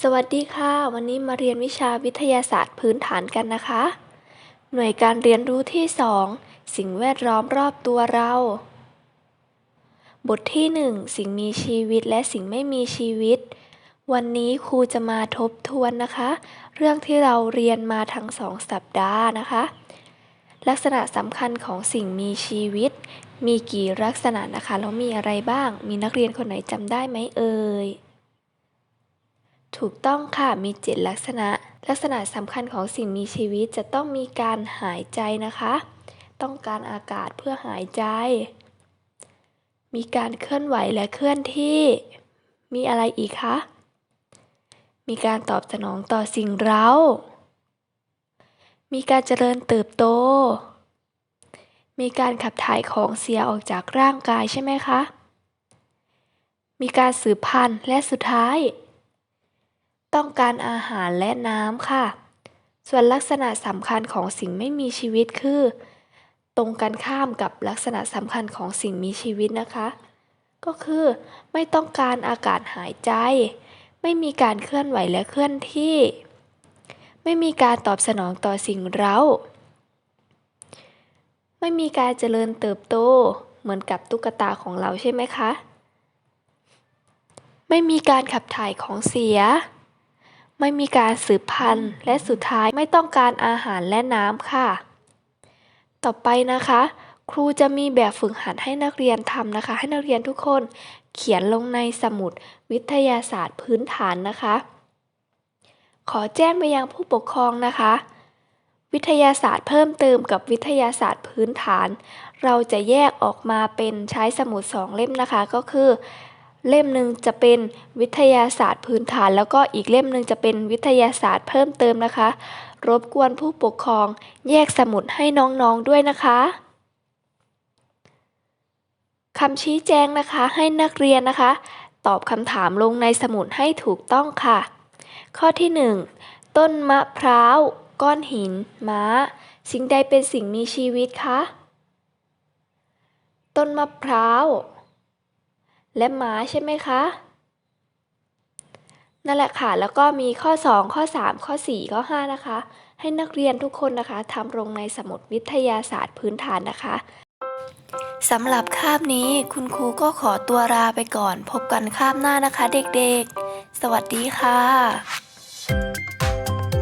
สวัสดีค่ะ วันนี้มาเรียนวิชาวิทยาศาสตร์พื้นฐานกันนะคะ หน่วยการเรียนรู้ที่ 2 สิ่งแวดล้อมรอบตัวเรา บทที่ 1 สิ่งมีชีวิตและสิ่งไม่มีชีวิต วันนี้ครูจะมาทบทวนนะคะ เรื่องที่เราเรียนมาทั้งสองสัปดาห์นะคะ ลักษณะสำคัญของสิ่งมีชีวิต มีกี่ลักษณะนะคะแล้วมีอะไรบ้าง มีนักเรียนคนไหนจำได้ไหมเอ่ย ถูกต้องค่ะ มีเจ็ดลักษณะ ลักษณะสำคัญของสิ่งมีชีวิตจะต้องมีการหายใจนะคะ ต้องการอากาศเพื่อหายใจ มีการเคลื่อนไหวและเคลื่อนที่ มีอะไรอีกคะ มีการตอบสนองต่อสิ่งเร้า มีการเจริญเติบโต มีการขับถ่ายของเสียออกจากร่างกายใช่ไหมคะ มีการสืบพันธุ์และสุดท้าย ต้องการอาหารและน้ำค่ะ ส่วนลักษณะสำคัญของสิ่งไม่มีชีวิตคือ ตรงกันข้ามกับลักษณะสำคัญของสิ่งมีชีวิตนะคะ ก็คือไม่ต้องการอากาศหายใจ ไม่มีการเคลื่อนไหวและเคลื่อนที่ ไม่มีการตอบสนองต่อสิ่งเร้า ไม่มีการเจริญเติบโตเหมือนกับตุ๊กตาของเราใช่ไหมคะ ไม่มีการขับถ่ายของเสีย ไม่มีการสืบพันธุ์ และสุดท้ายไม่ต้องการอาหารและน้ำค่ะ ต่อไปนะคะ ครูจะมีแบบฝึกหัดให้นักเรียนทำนะคะ ให้นักเรียนทุกคนเขียนลงในสมุดวิทยาศาสตร์พื้นฐานนะคะ ขอแจ้งไปยังผู้ปกครองนะคะ วิทยาศาสตร์เพิ่มเติมกับวิทยาศาสตร์พื้นฐาน เราจะแยกออกมาเป็นใช้สมุดสองเล่มนะคะก็คือ เล่มหนึ่งจะเป็นวิทยาศาสตร์พื้นฐาน แล้วก็อีกเล่มหนึ่งจะเป็นวิทยาศาสตร์เพิ่มเติมนะคะ รบกวนผู้ปกครองแยกสมุดให้น้องๆด้วยนะคะคำชี้แจงนะคะให้นักเรียนนะคะ ตอบคำถามลงในสมุดให้ถูกต้องค่ะ ข้อที่ 1 ต้นมะพร้าว ก้อนหิน ม้า สิ่งใดเป็นสิ่งมีชีวิตคะ ต้นมะพร้าว และม้าใช่ไหมคะ นั่นแหละค่ะ แล้วก็มีข้อ 2 ข้อ 3 ข้อ 4 ข้อ 5 นะคะ ให้นักเรียนทุกคนนะคะทำลงในสมุดวิทยาศาสตร์พื้นฐานนะคะสำหรับคาบนี้คุณครูก็ขอตัวลาไปก่อน พบกันคาบหน้านะคะเด็กๆ สวัสดีค่ะ